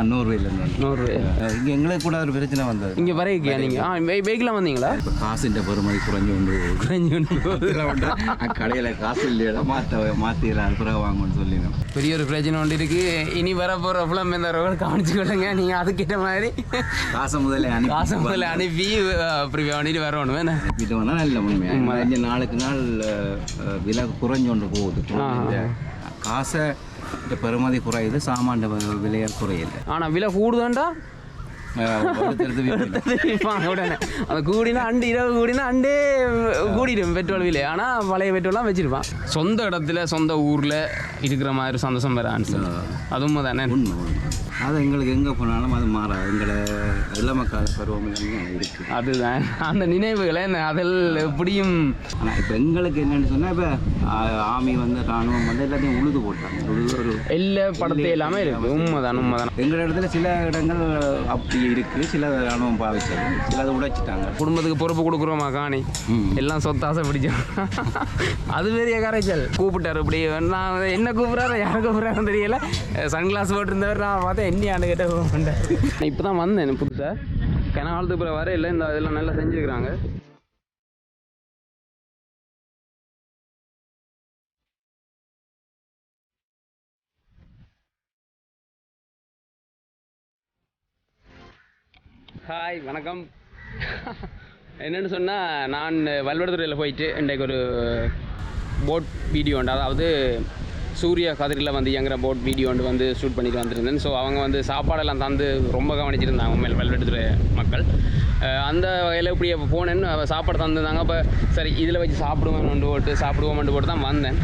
நான் நூறுரூவாயிலேருந்து நூறுரூவா இங்கே எங்களுக்கு கூட ஒரு பிரச்சனை வந்தது. இங்கே வரைக்கியா நீங்கள் ஆ வந்தீங்களா? இப்போ காசுன்ற பெருமதி குறைஞ்சு கொண்டு குறைஞ்சு கொண்டு. கடையில் காசு இல்லையா மாற்ற மாற்றிடலாம் பிறகு வாங்கன்னு சொல்லினோம். பெரிய ஒரு பிரச்சனை ஒன்று இருக்கு. இனி வர போகிற ஃபுல்லாக இந்த கவனிச்சுக்கொள்ளுங்க நீங்கள் அதுக்கிட்ட மாதிரி. காசை முதல்ல அனுப்பி காசை முதல்ல அனுப்பி அப்படி பண்ணிட்டு வரணும். வேணா அனுப்பிட்டு வந்தால் நல்ல உண்மை. இங்கே நாளுக்கு நாள் விலை குறைஞ்சு கொண்டு போகுது. காசை பெருமதி குறையுது சாமான் விலையை குறையல ஆனால் விலை கூடுதாண்டா? உடனே. அது கூடினா அண்டு இரவு கூடினா அண்டே கூடிடும் பெட்ரோல் விலை. ஆனால் பழைய பெட்ரோல்லாம் வச்சிருப்பான். சொந்த இடத்துல சொந்த ஊரில் இருக்கிற மாதிரி சந்தோஷம் வேற ஆன்சர் அது உண்மை தானே? அது எங்களுக்கு எங்கே போனாலும் அது மாறாது எங்களை இளமக்கால பருவம் இருக்குது அதுதான். அந்த நினைவுகளை நான் அதில் எப்படியும் ஆனால் இப்போ எங்களுக்கு என்னன்னு சொன்னால் இப்போ ஆமி வந்து ராணுவம் வந்து எல்லாத்தையும் உழுது போட்டாங்க. உழுது ஒரு எல்லா படத்தை எல்லாமே இருக்கு. உண்மைதான் உண்மைதான். எங்கள் இடத்துல சில இடங்கள் அப்படி இருக்குது சில ராணுவம் பாவிச்சது. சிலதை உடைச்சிட்டாங்க. குடும்பத்துக்கு பொறுப்பு கொடுக்குறோமா காணி. எல்லாம் சொத்தாசை பிடிச்சோம். அது பெரிய கரைச்சல் கூப்பிட்டாரு இப்படி. நான் என்ன கூப்பிட்றாரு? யாரை கூப்பிட்றாருன்னு தெரியல. சன்கிளாஸ் போட்டிருந்தவர் நான் பார்த்தேன். என்ன ஆண்டு கேட்ட நான் இப்போ தான் வந்தேன் புதுசாக கனகாலத்துக்கு பிறகு வர இல்லை இந்த இதெல்லாம் நல்லா செஞ்சுருக்கிறாங்க. ஹாய் வணக்கம். என்னென்னு சொன்னால் நான் வல்வடத்துறையில் போயிட்டு இன்றைக்கு ஒரு போட் வீடியோ உண்டு. அதாவது சூரிய கதிரில் வந்து இயங்குற போட் வீடியோ வந்து வந்து ஷூட் பண்ணிட்டு வந்திருந்தேன். ஸோ அவங்க வந்து சாப்பாடெல்லாம் தந்து ரொம்ப கவனிச்சிருந்தாங்க. உண்மையில் வல்வெடுத்துறை மக்கள். அந்த வகையில் இப்படி போனேன்னு சாப்பாடு தந்துருந்தாங்க. அப்போ சரி இதில் வச்சு சாப்பிடுவோம் போட்டு சாப்பிடுவோம் போட்டு தான் வந்தேன்.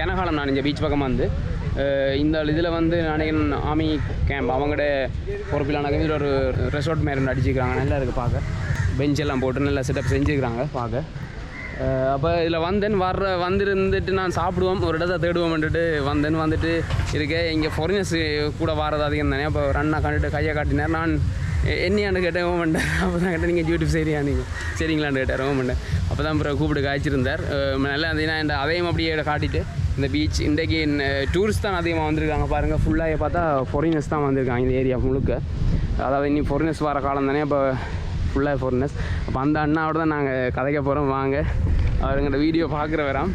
கெனகாலம் கனகாலம் நான் இங்கே பீச் பக்கம் வந்து. இந்த இதில் வந்து நினைக்கிறேன் ஆமி கேம்ப் அவங்களோட பொறுப்பிலான இதில் ஒரு ரெசார்ட் மாரி ஒன்று அடிச்சுக்கிறாங்க. நல்லா இருக்குது பார்க்க. பெஞ்செல்லாம் போட்டு நல்லா செட்டப் செஞ்சுக்கிறாங்க பார்க்க. அப்போ இதில் வந்தேன் வர்ற வந்திருந்துட்டு நான் சாப்பிடுவோம். ஒரு இடத்த தேடுவோம்ன்ட்டு வந்தேன் வந்துட்டு இருக்கேன் இங்கே ஃபாரினர்ஸ் கூட வாரது அதிகம் தானே. அப்போ ஒரு அண்ணா கண்டுட்டு கையை காட்டினார். நான் எ- என்னையான்னு கேட்டேன் ஓமண்டேன் அப்போ தான் கேட்டேன் நீங்கள் யூடியூப் சரியா நீங்கள் சரிங்களான்னு கேட்டார் ஓமண்டேன் அப்போ தான் அப்புறம் கூப்பிட்டு காய்ச்சிருந்தார். நல்லா இருந்தீங்கன்னா இந்த அதையும் அப்படியே காட்டிட்டு இந்த பீச் இன்றைக்கி டூரிஸ்ட் தான் அதிகமாக வந்திருக்காங்க பாருங்கள் ஃபுல்லாக பார்த்தா ஃபாரினர்ஸ் தான் வந்திருக்காங்க இந்த ஏரியா முழுக்க. அதாவது இன்னும் ஃபாரினர்ஸ் வர காலம் தானே. அப்போ ஃபுல்லாக ஃபாரினர்ஸ் அப்போ அந்த அண்ணாவோட தான் நாங்கள் கதைக்க போகிறோம் வாங்க. அவருங்கிட்ட வீடியோ பார்க்குற வரோம்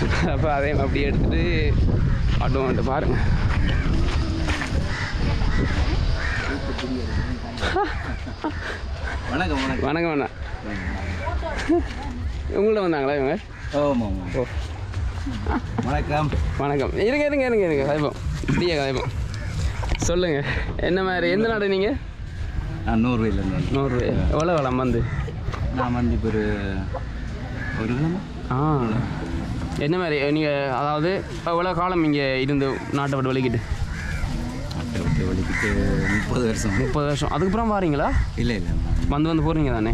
சொன்னார்? அப்போ அதையும் அப்படியே எடுத்துகிட்டு ஆட்டுவோம் பாருங்கள் வணக்கம் வணக்கம். வணக்கம் அண்ணா. உங்கள்ட்ட வந்தாங்களா இவங்க? ஆமாம் ஓ. வணக்கம். வணக்கம். இருங்க இருங்க இருங்க இருங்க. கதைப்போம். இப்படியே கதைப்போம். சொல்லுங்கள் என்ன மாதிரி எந்த நாடு நீங்கள் நான் நூறுரூவாயிலேருந்து நூறு எவ்வளோ வளம் வந்து நான் வந்து இப்போ ஒரு ஒரு ஆ. என்ன மாதிரி நீங்கள் அதாவது எவ்வளோ காலம் இங்கே இருந்து நாட்டை விட்டு வெளிக்கிட்டு? நாட்டை விட்டு வலிக்கிட்டு முப்பது வருஷம். முப்பது வருஷம். அதுக்கப்புறம் வாரீங்களா? இல்லை இல்லை வந்து வந்து போகிறீங்க தானே?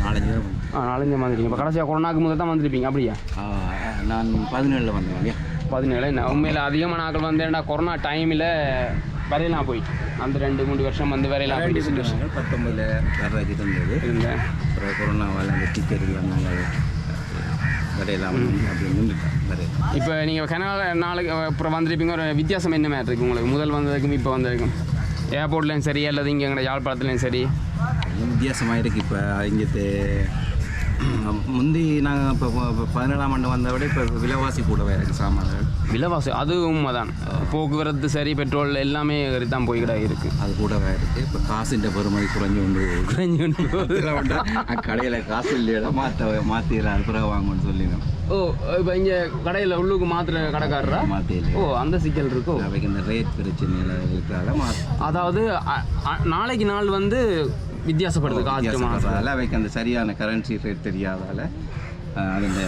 நாலஞ்சு. ஆ நாலஞ்சு வந்துருக்கீங்க. இப்போ கடைசியாக கொரோனாக்கு முதல் தான் வந்திருப்பீங்க அப்படியா? நான் பதினேழில் வந்தேன் இல்லையா பதினேழு என்ன? உண்மையில் அதிகமான ஆட்கள் வந்து ஏன்னா கொரோனா டைமில் வரையலாம் போய். அந்த ரெண்டு மூணு வருஷம் வந்து வரையலாம் போயிட்டு சுச்சுவேஷன் பத்தொம்பதில் வர்றதுக்கு இருந்தது. இருந்தேன் அப்புறம் கொரோனாவால் அந்த டிக்கெட் நாங்கள் வரையலாம் அப்படி வரையலாம். இப்போ நீங்கள் கனடா நாளைக்கு அப்புறம் வந்திருப்பீங்க. ஒரு வித்தியாசம் என்ன மாதிரி இருக்குது உங்களுக்கு? முதல் வந்ததுக்கும் இப்போ வந்ததுக்கும். ஏர்போர்ட்லேயும் சரி அல்லது இங்கே எங்களை யாழ்ப்பாணத்துலேயும் சரி. வித்தியாசமாக இருக்குது இப்போ இங்கே முந்தி நாங்கள் இப்போ பதினேழாம் ஆண்டு வந்த விட இப்போ விலைவாசி கூடவே இருக்குது சாமான்கள். விலைவாசி அது உண்மைதான். போக்குவரத்து சரி பெட்ரோல் எல்லாமே தான் போய்கிட்டா இருக்குது அது கூடவே இருக்குது இப்போ காசுன்ற பெருமதி குறைஞ்சு கொண்டு குறைஞ்சு கொண்டு. கடையில் காசு இல்லையா மாற்ற மாற்றிடலாம் பிறகு வாங்கன்னு சொல்லினோம் ஓ இப்போ இங்கே கடையில் உள்ளுக்கு மாத்திர கடைக்காரரா? மாற்றிடல ஓ அந்த சிக்கல் இருக்கோ? அவைக்கு இந்த ரேட் பிரச்சனையில் இருக்கிறதால மாற்ற அதாவது நாளைக்கு நாள் வந்து வித்தியாசப்படுது காற்று வித்தியாசப்படுறதால அவைக்கு அந்த சரியான கரன்சி ரேட் தெரியாதால இந்த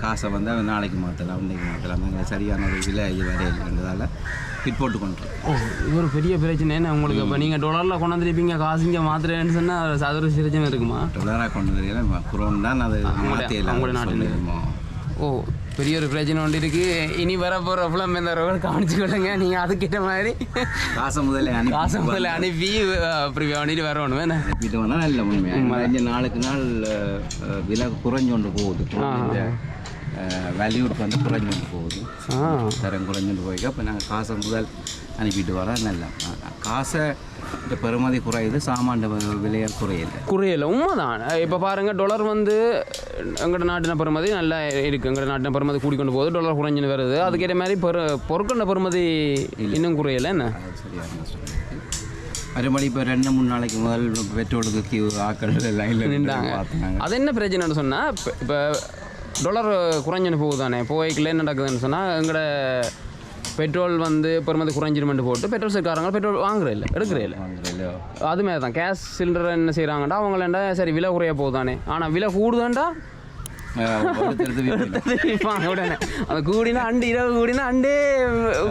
காசை வந்து அவன் நாளைக்கு மாற்றலாம் இன்னைக்கு மாற்றலாம் அந்த சரியான ஒரு விலை வரையில்ன்றதால ஃபிட் போட்டு கொண்டு ஓ இது ஒரு பெரிய பிரச்சனை என்ன உங்களுக்கு இப்போ நீங்கள் டொலரில் கொண்டு வந்துருப்பீங்க காசு இங்கே மாத்திரன்னு சொன்னால் அது ஒரு பிரச்சனை இருக்குமா? டொலராக கொண்டு வரீங்க குரோன் தான் அது மாற்றி அவங்களோட நாட்டுல. ஓ பெரிய ஒரு பிரச்சனை ஒன்று இருக்கு. இனி வர போகிற ஃபிலம் இந்த ரோல் கவனிச்சுக்கொள்ளுங்க நீங்கள் அதுக்கிட்ட மாதிரி. காசை முதல்ல காசை முதல்ல அனுப்பி அப்படி பண்ணிட்டு வரணும். என்ன? அனுப்பிட்டு வந்தால் நல்ல இந்த நாளுக்கு நாள் விலை குறைஞ்சு கொண்டு போகுது. வேல்யூட் வந்து குறைஞ்சுட்டு போகுது. ஆ. தரம் குறைஞ்சுட்டு போய்க்க இப்போ நாங்கள் காசை முதல் அனுப்பிட்டு வரோம் நல்லா காசை இந்த பெறுமதி குறையுது சாமான் விலையால் குறையுது. குறையல உண்மைதான். இப்போ பாருங்க டாலர் வந்து எங்கட நாட்டின பெறுமதி நல்லா இருக்கு. எங்கட நாட்டின பெறுமதி கூடிக்கொண்டு போகுது டாலர் குறைஞ்சுன்னு வருது. அதுக்கேற்ற மாதிரி பெரு பொருட்கள பெறுமதி இன்னும் குறையல என்ன? மறுபடி இப்போ ரெண்டு மூணு நாளைக்கு முதல் பெட்ரோலுக்கு கியூ ஆக்கள் லைனில் நின்றாங்க. அது என்ன பிரச்சனைன்னு சொன்னால் இப்போ டாலர் குறைஞ்சுன்னு போகுது தானே போய்க்குள்ள என்ன நடக்குதுன்னு சொன்னால் எங்கட பெட்ரோல் வந்து பெறுமதி குறைஞ்சிருமெண்ட் போட்டு பெட்ரோல் சேர்க்காரங்க பெட்ரோல் வாங்குற இல்லை எடுக்கிற இல்லை அதுமாதிரி தான் கேஸ் சிலிண்டர் என்ன செய்கிறாங்கடா அவங்களேண்டா சரி விலை குறைய போகுதானே. ஆனால் விலை விற்பாங்க உடனே கூடினா அண்டு இரவு கூடினா அண்டே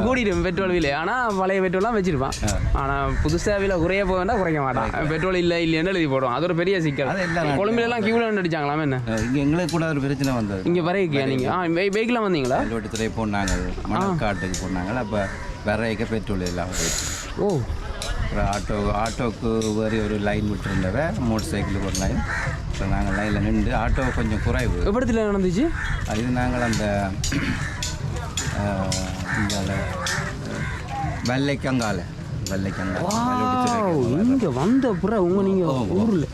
கூடிடும் பெட்ரோல் விலை ஆனால் பழைய பெட்ரோல்லாம் வச்சிருப்பான் ஆனால் புதுசாக விலை குறைய போவேண்டா குறைக்க மாட்டான் பெட்ரோல் இல்லை இல்லைன்னு எழுதி போடுவான் அது ஒரு பெரிய சிக்கல் கொழும்புலாம் கியூவில் அடிச்சாங்களாம் என்ன இங்கே எங்களுக்கு கூட ஒரு பிரச்சனை வந்தது இங்கே வரைக்கியா நீங்கள் ஆ பைக்கில் வந்தீங்களா கல்வெட்டுத்துறை போனாங்க மணக்காட்டுக்கு போனாங்க அப்போ விரைக்க பெட்ரோல் இல்லாமல் ஓ ஆட்டோ ஆட்டோவுக்கு வேறு ஒரு லைன் விட்டுருந்தவ மோட்டர் சைக்கிளுக்கு ஒரு லைன் இப்போ நாங்கள் லைனில் நின்று ஆட்டோ கொஞ்சம் குறைவு. எப்படத்தில் நடந்துச்சு? இது நாங்கள் அந்த வெள்ளைக்கங்கால. இங்கே வந்த அப்புறம் உங்க நீங்கள் ஊரில்.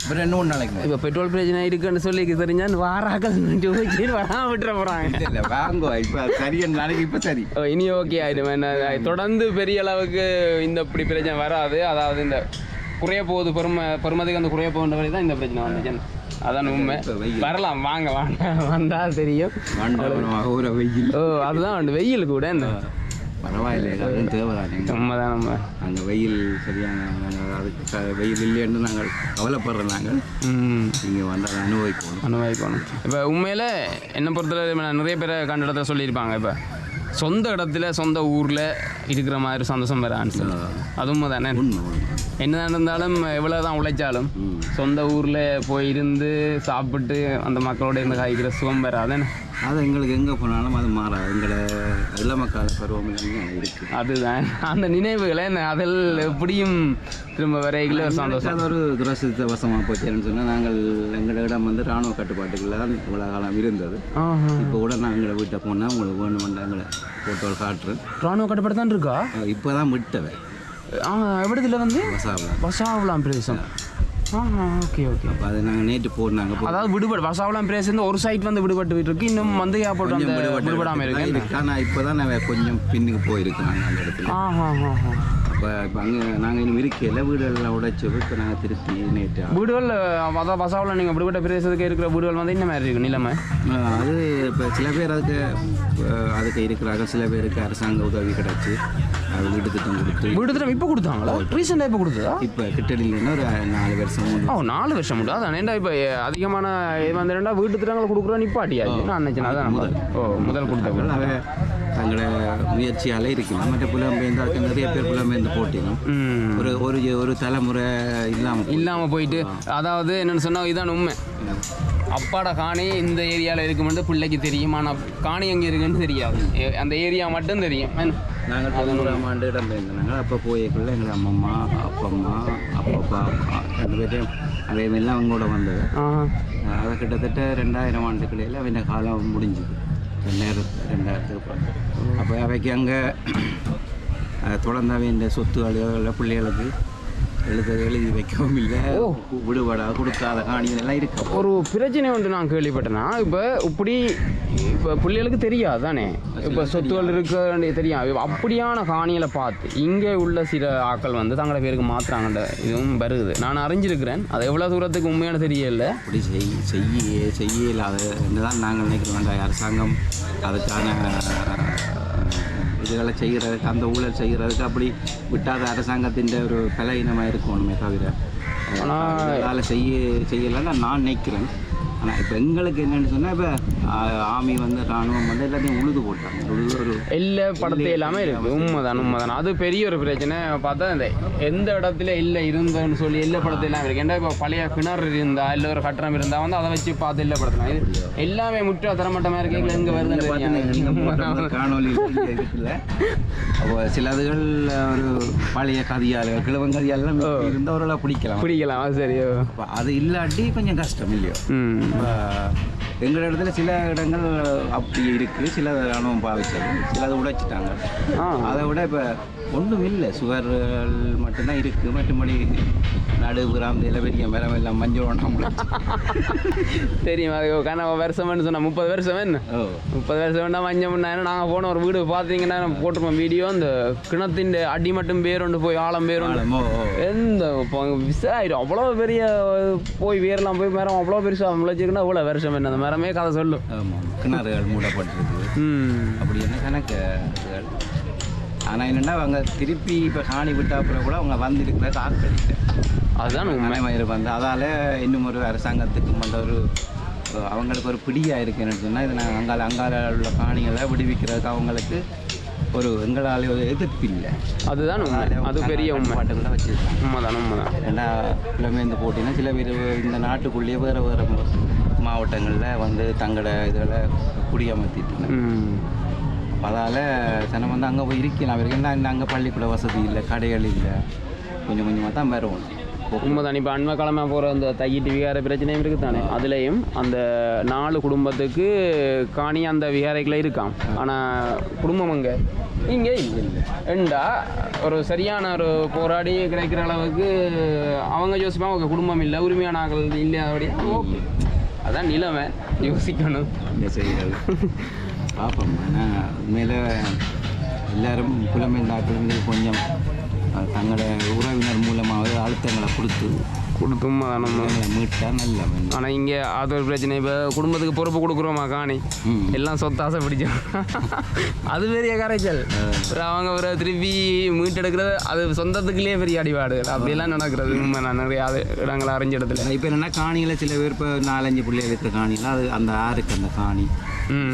இப்போ ரெண்டு மூணு நாளைக்கு முன்னாடி. இப்போ பெட்ரோல் பிரச்சனை இருக்குன்னு சொல்லி தெரிஞ்சா வாராக்கள் ஜோதிச்சு வராம விட்டுற போகிறாங்க இல்ல, வாங்கோ. இப்போ சரியான நாளைக்கு இப்போ சரி. இனி ஓகே ஆயிடும். தொடர்ந்து பெரிய அளவுக்கு இந்த இப்படி பிரச்சனை வராது. அதாவது இந்த குறைய போகுது பெருமை பெருமதிக்கு அந்த குறைய போகின்ற வரை தான் இந்த பிரச்சனை வந்துச்சு அதான் உண்மை. வரலாம் வாங்க வாங்க. வந்தா தெரியும். வெயில். ஓ அதுதான். வெயில் கூட என்ன? பரவாயில்லை அதுவும் தேவைதானே உண்மைதான் நம்ம. அங்கே வெயில் சரியான அதுக்கு வெயில் இல்லைன்னு நாங்கள் கவலைப்படுறோம் நாங்கள். இங்கே வந்து அதை அனுபவிக்கணும் அனுபவிக்கணும் இப்போ உண்மையில் என்னை பொறுத்தவரை நிறைய பேரை கண்ட இடத்துல சொல்லியிருப்பாங்க இப்போ. சொந்த இடத்துல சொந்த ஊரில் இருக்கிற மாதிரி சந்தோஷம் வேற ஆன்சர் அது உண்மை தானே என்ன இருந்தாலும் எவ்வளோ தான் உழைச்சாலும். சொந்த ஊரில் போய் இருந்து சாப்பிட்டு அந்த மக்களோட இருந்து காய்க்கிற சுகம் வேறு அதானே அது எங்களுக்கு எங்கே போனாலும் அது மாறாது. எங்களை இளமக்கால பருவம் இருக்குது அதுதான். அந்த நினைவுகளை அதில் எப்படியும் திரும்ப வரைகளை சந்தோஷம். அது ஒரு துரசித்தவசமாக போச்சுன்னு சொன்னால் நாங்கள் எங்களிடம் வந்து இராணுவ கட்டுப்பாட்டுக்குள்ள தான் இவ்வளோ காலம் இருந்தது. இப்போ கூட நான் எங்களை வீட்டை போனால் உங்களுக்கு வேணுமெண்டா எங்களை ஃபோட்டோ காட்டுறேன். ராணுவ கட்டுப்பாடு தான் இருக்கா? இப்போ தான் விட்டவன். ஆ எப்படிதில் வந்து? வசாவில் வசாவலாம் பிரதேசம். ஓகே ஓகே அதை நாங்கள் நேற்று இப்போ அதாவது விடுபடு வசாவலாம் பிரதேசம் ஒரு சைட் வந்து விடுபட்டு இருக்கு இன்னும் வந்து ஏர்போர்ட் விடுபடாமல் இருக்கு. ஆனால் இப்போ தான் கொஞ்சம் பின்னுக்கு போயிருக்கிறாங்க அந்த இடத்துல. இப்போ அங்கே நாங்கள் இன்னும் இருக்கையில் வீடுகளில் உடைச்சி இப்போ நாங்கள் திருப்பி நேற்று. வீடுகள் அதான் வசாவில் நீங்கள் விடுபட்ட பிரதேசத்துக்கு இருக்கிற வீடுகள் வந்து இந்த மாதிரி இருக்கு நிலைமை. அது இப்போ சில பேர் அதுக்கு அதுக்கு இருக்கிறாங்க சில பேருக்கு அரசாங்க உதவி கிடச்சி வீட்டு திட்டம் கொடுத்து. வீடு திட்டம் இப்போ கொடுத்தாங்களா? ரீசெண்டாக இப்போ கொடுத்ததா? இப்போ கிட்டடியில்னா ஒரு நாலு வருஷம் ஓ நாலு வருஷம் மட்டும் அதான் ஏன்டா இப்போ அதிகமான வந்து ரெண்டா வீட்டு திட்டங்கள் கொடுக்குறோம் நிப்பாட்டியாச்சு நான் நினச்சேன் அதான் முதல். ஓ முதல் கொடுத்த வீடு. அவ தங்களோட முயற்சியால் இருக்கலாம். மற்ற புலம்பெயர்ந்தாக்க நிறைய பேர் புலம்பெயர்ந்து போட்டினோம் ஒரு ஒரு ஒரு தலைமுறை இல்லாமல் இல்லாமல் போயிட்டு. அதாவது என்னென்னு சொன்னால் இதான் உண்மை. அப்பாட காணி இந்த ஏரியாவில் இருக்குமென்று பிள்ளைக்கு தெரியும். ஆனால் காணி எங்கே இருக்குன்னு தெரியாது. அந்த ஏரியா மட்டும் தெரியும்? நாங்கள் தொண்ணூறாம் ஆண்டு இடம்பெயர்ந்தாங்க அப்போ போயக்குள்ள எங்கள் அம்மம்மா அப்பம்மா அப்பப்பா ரெண்டு அதே மாதிரிலாம் அவங்களோட வந்தது. அது கிட்டத்தட்ட ரெண்டாயிரம் ஆண்டுகளில் அவன் காலம் முடிஞ்சுது. ரெண்டாயிரத்து ரெண்டாயிரத்துக்கு அப்புறம். அப்போ அவைக்கு அங்கே தொடர்ந்து இந்த சொத்து அழுகல பிள்ளைகளுக்கு எழுத எழுதி வைக்கவும் இல்லை. விடுபடா கொடுக்காத காணிகள் எல்லாம் இருக்கு. ஒரு பிரச்சனை ஒன்று நான் கேள்விப்பட்டேன்னா இப்போ இப்படி இப்போ பிள்ளைகளுக்கு தெரியாது தானே? இப்போ சொத்துகள் இருக்க வேண்டிய தெரியும் அப்படியான காணிகளை பார்த்து இங்கே உள்ள சில ஆட்கள் வந்து தங்களோட பேருக்கு மாற்றுறாங்கன்ற இதுவும் வருது. நான் அறிஞ்சிருக்கிறேன். அது எவ்வளோ தூரத்துக்கு உண்மையான தெரியல. அப்படி செய் செய்ய செய்ய இல்லாத தான் நாங்கள் நினைக்கிறோம் அரசாங்கம் அதுக்கான இதுகளை செய்கிறதுக்கு அந்த ஊழல் செய்கிறதுக்கு அப்படி விட்டாத அரசாங்கத்தின் ஒரு பலவீனமாக இருக்கணுமே தவிர அதனால் செய்ய செய்யலைன்னு நான் நினைக்கிறேன். ஆனால் இப்போ எங்களுக்கு என்னென்னு சொன்னால் இப்போ ஆமி வந்து ராணுவம் வந்து எல்லாத்தையும் உழுது போட்டாங்க. உழுது ஒரு எல்லா படத்தை எல்லாமே இருக்கு. உண்மைதான் உண்மைதான். அது பெரிய ஒரு பிரச்சனை. பார்த்தா இந்த எந்த இடத்துல இல்லை இருந்தோன்னு சொல்லி எல்லா படத்தை எல்லாம் இருக்கு. ஏன்னா இப்போ பழைய கிணறு இருந்தா இல்லை ஒரு கட்டணம் இருந்தா வந்து அதை வச்சு பார்த்து எல்லா படத்தலாம் இது எல்லாமே முற்றா தரமட்டமாக இருக்கு. எங்கே வருதுன்னு காணொலி அப்போ சிலதுகள் ஒரு பழைய கதியால் கிழவன் கதியாலாம் இருந்தவர்களாக பிடிக்கலாம். பிடிக்கலாம் சரியோ. அப்போ அது இல்லாட்டி கொஞ்சம் கஷ்டம் இல்லையோ? ம். இப்ப எங்கள் இடத்துல சில இடங்கள் அப்படி இருக்குது சில ராணுவம் பாவிச்சது சிலதை உடைச்சிட்டாங்க. ஆ. அதை விட இப்போ ஒன்றும் இல்லை. சுவர்கள் மட்டும்தான் இருக்குது மற்றபடி நடு கிராமத்தில் பெரிய மரம் எல்லாம் மஞ்சள் ஒன்றாம் தெரியும்? அது கனவு வருஷம்னு சொன்னா முப்பது வருஷம் என்ன முப்பது வருஷம் வேண்டாம் மணி நேரம் நாங்கள் போன ஒரு வீடு பார்த்தீங்கன்னா போட்டிருப்போம் வீடியோ. அந்த கிணத்தின் அடி மட்டும் பேருண்டு போய் ஆழம் ஓ. எந்த விசாயிடும் அவ்வளோ பெரிய போய் வேரெல்லாம் போய் மரம் அவ்வளோ பெருசாக முளைச்சிருக்குன்னா அவ்வளோ வருஷம் என்ன அந்த மரமே கதை சொல்லும் ஆமாம் கிணறுகள் மூடப்பட்டிருக்கு. அப்படி என்ன கணக்கு ஆனால் என்னென்னா அவங்க திருப்பி இப்போ காணி விட்டா அப்புறம் கூட அவங்க வந்திருக்கிற ஆட்கள் அதுதான் உண்மை. மனைமயிர் வந்து அதால் இன்னும் ஒரு அரசாங்கத்துக்கும் அந்த ஒரு அவங்களுக்கு ஒரு பிடியாக இருக்குன்னு சொன்னால் இது நாங்கள் அங்கால அங்கால உள்ள காணிகளை விடுவிக்கிறதுக்கு அவங்களுக்கு ஒரு எங்களால் ஒரு எதிர்ப்பு இல்லை. அதுதான் அது பெரிய உண்மை. பாட்டுகளை வச்சுருக்காங்க. உண்மைதான் உண்மைதான். ஏன்னா புலமேந்து போட்டினா சில பேர் இந்த நாட்டுக்குள்ளேயே வேறு வேறு மாவட்டங்களில் வந்து தங்களோட இதில் குடியமர்த்திட்டு அதால் சனம் வந்து அங்கே போய் இருக்கலாம். அவருக்கு என்ன அங்கே பள்ளிக்கூட வசதி இல்லை கடைகள் இல்லை. கொஞ்சம் கொஞ்சமாக தான் வரும் உண்மைதான். இப்போ அண்மை கிழமை போகிற அந்த தையிட்டு விகார பிரச்சனையும் இருக்குது தானே அதுலேயும் அந்த நாலு குடும்பத்துக்கு காணி அந்த விகாரைக்குள்ள இருக்கான் ஆனால் குடும்பம் அங்கே இங்கே இல்லை. ஏண்டா ஒரு சரியான ஒரு போராடி கிடைக்கிற அளவுக்கு அவங்க யோசிப்பாங்க அவங்க குடும்பம் இல்லை உரிமையான இல்லை அப்படியே ஓகே அதான் நிலைமை. யோசிக்கணும். செய்கிறது பார்ப்போம் ஆனால் உண்மையில் எல்லாரும் புலமைந்தாக்கள் கொஞ்சம் தங்களோட உறவினர் மூலமாக அழுத்தங்களை கொடுத்து கொடுத்தும் நம்ம அவங்களை மீட்டா நல்ல ஆனால் இங்கே அது ஒரு பிரச்சனை. இப்போ குடும்பத்துக்கு பொறுப்பு கொடுக்குறோமா காணி. எல்லாம் சொத்தாசை பிடிச்சோம் அது பெரிய கரைச்சல். அவங்க ஒரு திருப்பி மீட்டெடுக்கிறது அது சொந்தத்துக்குள்ளேயே பெரிய அடிபாடு அப்படியெல்லாம் நடக்கிறது. உண்மை நான் நிறைய அது இடங்களை அறிஞ்ச இடத்துல. இப்போ என்னென்னா காணியில் சில பேர் இப்போ நாலஞ்சு பிள்ளைகள் இருக்கிற காணியில் அது அந்த ஆறுக்கு அந்த காணி.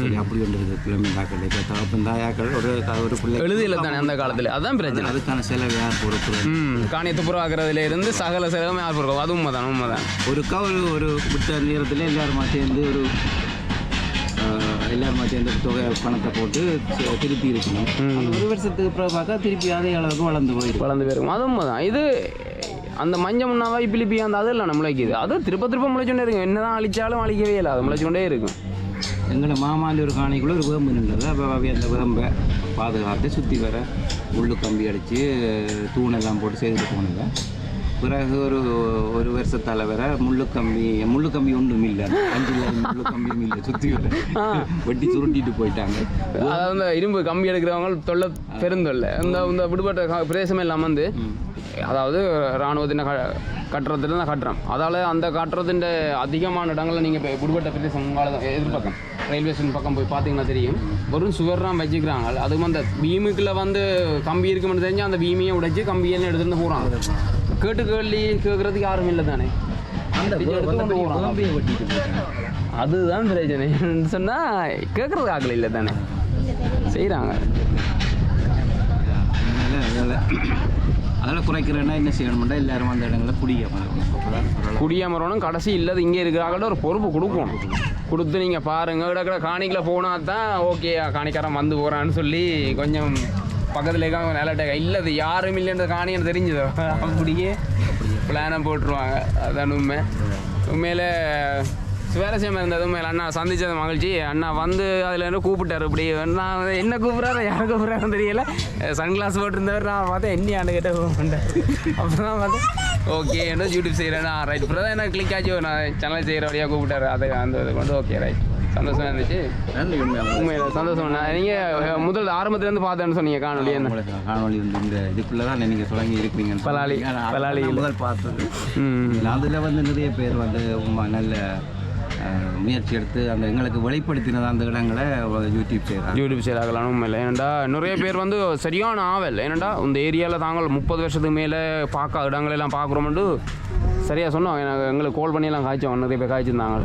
சரி அப்படி ஒன்று இருக்குது. புலமைந்தாக்கள் இப்போ தகப்பன் தாயாக்கள் ஒரு ஒரு பிள்ளை எழுதியில் தானே அந்த காலத்தில்? அதான் பிரச்சனை. அதுக்கான செலவு யார் பொறுப்பு. ம் காணியை துப்புரவாக்குறதுல இருந்து சகல செலவுமே யார் பொறுக்கும் அது உண்மைதான் உண்மைதான். ஒருக்கா ஒரு ஒரு விட்ட நேரத்தில் எல்லாருமா சேர்ந்து ஒரு எல்லாருமா சேர்ந்து தொகை பணத்தை போட்டு திருப்பி இருக்கணும். ஒரு வருஷத்துக்கு அப்புறம் பார்த்தா திருப்பி அதே அளவுக்கு வளர்ந்து போயிடும் வளர்ந்து போயிருக்கும் அது உண்மைதான். இது அந்த மஞ்சள் முன்னாவாய் பிலிப்பி அந்த அது இல்லை முளைக்குது அது திருப்ப திருப்ப முளைச்சுட்டே இருக்கும். என்னதான் அழிச்சாலும் அழிக்கவே இல்லை. அது முளைச்சுக்கொண்டே இருக்கும். எங்களை மாமாண்டி ஒரு காணிக்குள்ள ஒரு வேம்பு நின்றது. அப்போ அவை அந்த வேம்பை பாதுகாத்து சுற்றி வர முள்ளு கம்பி அடித்து தூணெல்லாம் போட்டு செய்துட்டு போனது. பிறகு ஒரு ஒரு வருஷத்தால் வர முள்ளு கம்பி முள்ளு கம்பி ஒன்றும் இல்லை. அஞ்சில் முள்ளு கம்பியும் இல்லை சுற்றி வர வெட்டி சுருட்டிட்டு போயிட்டாங்க. அதாவது இந்த இரும்பு கம்பி எடுக்கிறவங்க தொல்லை பெருந்தொல்லை. இந்த இந்த விடுபட்ட பிரதேசமே இல்லாமல் வந்து அதாவது இராணுவத்தின் க கட்டுறதுல தான் கட்டுறோம். அதால் அந்த கட்டுறதுன்ற அதிகமான இடங்களில் நீங்கள் இப்போ விடுபட்ட பிரதேசம் உங்களால் எதிர்பக்கம் ரயில்வே ஸ்டேஷன் பக்கம் போய் பார்த்தீங்கன்னா தெரியும். வெறும் சுவர்லாம் வச்சுக்கிறாங்க அதுவும் அந்த பீமுக்குள்ளே வந்து கம்பி இருக்குமென்னு தெரிஞ்சு அந்த பீமையை உடைச்சு கம்பியெல்லாம் எடுத்துட்டு போகிறாங்க கேட்டு கேள்வி கேட்குறதுக்கு யாரும் இல்லை தானே. அதுதான் பிரச்சனை. சொன்னால் கேட்குறது ஆக்கல இல்லை தானே. செய்கிறாங்க அதனால் அதில் அதில் குறைக்கிறேன்னா என்ன செய்யணும்னா எல்லாரும் அந்த இடங்களில் குடிய பண்ணணும் அப்போதான் ஓரளவு கடைசி இல்லாத இங்கே இருக்கிறாங்கள்ட்ட ஒரு பொறுப்பு கொடுக்கணும். கொடுத்து நீங்கள் பாருங்க. கிடக்கிற காணிக்கில் போனால் தான் ஓகே காணிக்காரன் வந்து போகிறான்னு சொல்லி கொஞ்சம் பக்கத்தில் இருக்காங்க நிலட்ட இல்லை அது யாரும் இல்லைன்றது காணின்னு தெரிஞ்சுதோ? அப்படியே பிளானை போட்டுருவாங்க. அதான் உண்மை. உண்மையில் சுவாரஸ்யமாக இருந்தது உண்மையில் அண்ணா சந்திச்சது மகிழ்ச்சி. அண்ணா வந்து அதில் என்ன கூப்பிட்டாரு இப்படி. நான் என்ன கூப்பிட்றாரு யாரை கூப்பிட்றாருன்னு தெரியல. சன்கிளாஸ் போட்டிருந்தவர் நான் பார்த்தேன். என்ன ஆண்டு கேட்ட அப்புறம் தான் பார்த்தேன் ஓகே என்ன யூடியூப் செய்கிறேன்னா ரைட் அப்புறம் தான் என்ன கிளிக் ஆச்சு. நான் சேனல் செய்கிற வழியாக கூப்பிட்டாரு. அதை அந்த இது கொண்டு ஓகே ரைட் சந்தோஷமாக இருந்துச்சு. நன்றி உண்மையில் சந்தோஷம். நீங்கள் முதல் ஆரம்பத்துலேருந்து பார்த்தேன்னு சொன்னீங்க காணொலி என்ன? காணொளி வந்து இந்த இதுக்குள்ளே தான் நீங்கள் தொடங்கி இருக்கீங்க பலாலி, பலாலி. முதல் பார்த்தது. அதில் வந்து நிறைய பேர் வந்து நல்ல முயற்சி எடுத்து அந்த எங்களுக்கு வெளிப்படுத்தினது அந்த இடங்களை யூடியூப் செய்கிறாங்க யூடியூப் சேலாகலாம் உண்மையில் ஏனண்டா நிறைய பேர் வந்து சரியான ஆவல். ஏனண்டா இந்த ஏரியாவில் தாங்கள் முப்பது வருஷத்துக்கு மேலே பார்க்க இடங்களெல்லாம் பார்க்குறோம்ட்டு சரியாக சொன்னோம். எனக்கு எங்களுக்கு கால் பண்ணியெல்லாம் காய்ச்சோம் நிறைய பேர் காய்ச்சிருந்தாங்க.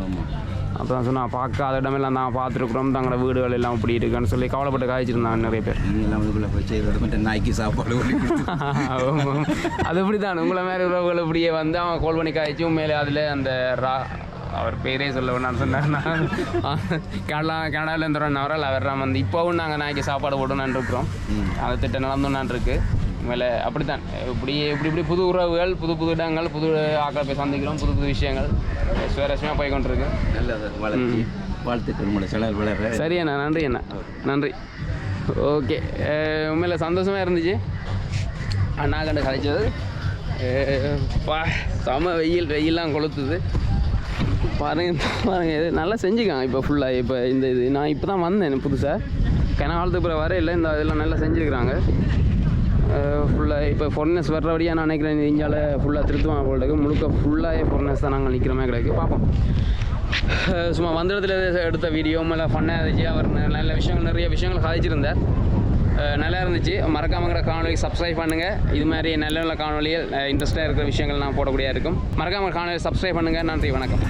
அப்போ தான் சொன்னால் பார்க்காத இடமெல்லாம் தான் பார்த்துருக்குறோம். தங்களோட வீடுகள் எல்லாம் இப்படி இருக்குன்னு சொல்லி கவலைப்பட்டு காய்ச்சிருந்தாங்க நிறைய பேர். நீங்களாம் இதுக்குள்ளே போய் செய்வது மட்டும் நாய்க்கு சாப்பாடு. அது இப்படி தான் உங்களை மாதிரி உறவுகள் இப்படியே வந்து அவன் கோல் பண்ணி காய்ச்சி உண்மையிலே அதில் அந்த ரா அவர் பேரே சொல்ல நான் சொன்னார்னா கனடா கனடாவில் இருந்தோம் அவரால் அவர் வந்து இப்போவும் நாங்கள் நாய்க்கு சாப்பாடு போடணும்னு இருக்கிறோம். அந்த திட்டம் நடந்தோன்னு இருக்கு. உண்மையில அப்படித்தான். இப்படி இப்படி இப்படி புது உறவுகள் புது புது இடங்கள் புது ஆக்களை போய் சந்திக்கிறோம். புது புது விஷயங்கள். சுவாரஸ்யமாக போய் கொண்டிருக்கு நல்லது வாழ்த்துக்கள். சரி அண்ணா. நன்றி அண்ணா. நன்றி. ஓகே. உண்மையில் சந்தோஷமாக இருந்துச்சு. அண்ணா கண்டு கழிச்சது பா செம வெயில். வெயிலாம் கொளுத்துது. பாருங்க பாருங்க இது நல்லா செஞ்சுக்காங்க இப்போ ஃபுல்லாக இப்போ இந்த இது நான் இப்போ தான் வந்தேன் புதுசாக கனகாலத்துக்கு பிறகு வர இல்லை இந்த இதெல்லாம் நல்லா செஞ்சுருக்குறாங்க. ஃபுல்லாக இப்போ ஃபொர்னஸ் வர்றபடியாக நான் நினைக்கிறேன் இந்தியாவில் ஃபுல்லாக திருத்துவாங்க போல முழுக்க ஃபுல்லாகவே ஃபொர்னஸ் தான் நாங்கள் நிற்கிற மாதிரி பார்ப்போம். சும்மா வந்த எடுத்த வீடியோ மேலே ஃபன்னாக இருந்துச்சு. அவர் ந- நல்ல விஷயங்கள் நிறைய விஷயங்கள் சாதிச்சிருந்தார். நல்லா இருந்துச்சு. மறக்காமங்கிற காணொலி சப்ஸ்கிரைப் பண்ணுங்கள் இது மாதிரி நல்ல நல்ல காணொலியில் இன்ட்ரெஸ்ட்டாக இருக்கிற விஷயங்கள் நான் போடக்கூடிய இருக்கும். மறக்காம காணொலி சப்ஸ்கிரைப் பண்ணுங்கள் நன்றி வணக்கம்.